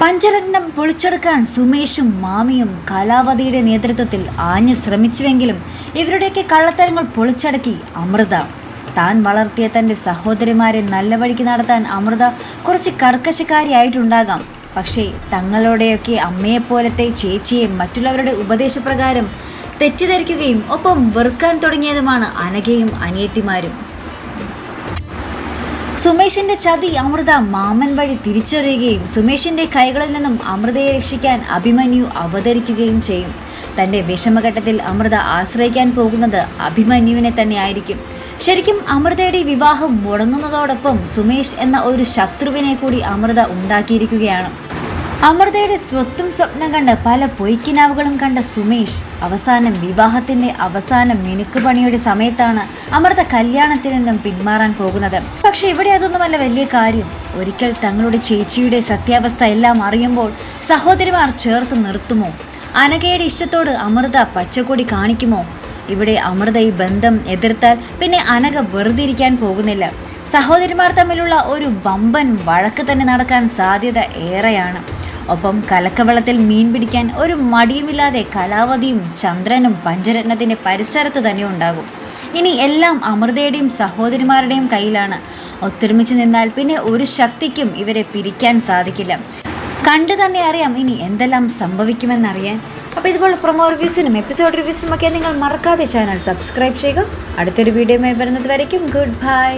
പഞ്ചരത്നം പൊളിച്ചെടുക്കാൻ സുമേഷും മാമിയും കലാവതിയുടെ നേതൃത്വത്തിൽ ആഞ്ഞു ശ്രമിച്ചുവെങ്കിലും ഇവരുടെയൊക്കെ കള്ളത്തരങ്ങൾ പൊളിച്ചടക്കി അമൃത. താൻ വളർത്തിയ തന്റെ സഹോദരിമാരെ നല്ല വഴിക്ക് നടത്താൻ അമൃത കുറച്ച് കർക്കശക്കാരിയായിട്ടുണ്ടാകാം പക്ഷേ തങ്ങളുടെയൊക്കെ അമ്മയെപ്പോലത്തെ ചേച്ചിയെ മറ്റുള്ളവരുടെ ഉപദേശപ്രകാരം തെറ്റിദ്ധരിക്കുകയും ഒപ്പം വെറുക്കാൻ തുടങ്ങിയതുമാണ് അനഘയും അനിയത്തിമാരും. സുമേഷിന്റെ ചതി അമൃത മാമൻ വഴി തിരിച്ചറിയുകയും സുമേഷിന്റെ കൈകളിൽ നിന്നും അമൃതയെ രക്ഷിക്കാൻ അഭിമന്യു അവതരിക്കുകയും ചെയ്യും. തന്റെ വിഷമഘട്ടത്തിൽ അമൃത ആശ്രയിക്കാൻ പോകുന്നത് അഭിമന്യുവിനെ തന്നെയായിരിക്കും. ശരിക്കും അമൃതയുടെ വിവാഹം മുടങ്ങുന്നതോടൊപ്പം സുമേഷ് എന്ന ഒരു ശത്രുവിനെ കൂടി അമൃത ഉണ്ടാക്കിയിരിക്കുകയാണ്. അമൃതയുടെ സ്വത്തും സ്വപ്നം കണ്ട് പല പൊയ്ക്കിനാവുകളും കണ്ട സുമേഷ് അവസാനം വിവാഹത്തിന്റെ അവസാന മിനുക്കുപണിയുടെ സമയത്താണ് അമൃത കല്യാണത്തിൽ നിന്നും പിന്മാറാൻ പോകുന്നത്. പക്ഷെ ഇവിടെ അതൊന്നുമല്ല വലിയ കാര്യം. ഒരിക്കൽ തങ്ങളുടെ ചേച്ചിയുടെ സത്യാവസ്ഥ എല്ലാം അറിയുമ്പോൾ സഹോദരിമാർ ചേർത്ത് നിർത്തുമോ? അനഘയുടെ ഇഷ്ടത്തോട് അമൃത പച്ചക്കൊടി കാണിക്കുമോ? ഇവിടെ അമൃത ഈ ബന്ധം എതിർത്താൽ പിന്നെ അനഘ വെറുതെ ഇരിക്കാൻ പോകുന്നില്ല. സഹോദരിമാർ തമ്മിലുള്ള ഒരു വമ്പൻ വഴക്ക് തന്നെ നടക്കാൻ സാധ്യത ഏറെയാണ്. ഒപ്പം കലക്കവളത്തിൽ മീൻ പിടിക്കാൻ ഒരു മടിയുമില്ലാതെ കലാവതിയും ചന്ദ്രനും പഞ്ചരത്നത്തിന്റെ പരിസരത്ത് തന്നെ ഉണ്ടാകും. ഇനി എല്ലാം അമൃതയുടെയും സഹോദരിമാരുടെയും കയ്യിലാണ്. ഒത്തൊരുമിച്ച് നിന്നാൽ പിന്നെ ഒരു ശക്തിക്കും ഇവരെ പിരിക്കാൻ സാധിക്കില്ല. കണ്ടു തന്നെ അറിയാം ഇനി എന്തെല്ലാം സംഭവിക്കുമെന്നറിയാൻ. അപ്പോൾ ഇതുപോലെ പ്രൊമോ റിവ്യൂസിനും എപ്പിസോഡ് റിവ്യൂസിനും ഒക്കെ നിങ്ങൾ മറക്കാതെ ചാനൽ സബ്സ്ക്രൈബ് ചെയ്യുക. അടുത്തൊരു വീഡിയോയുമായി വരുന്നത് വരയ്ക്കും. Good bye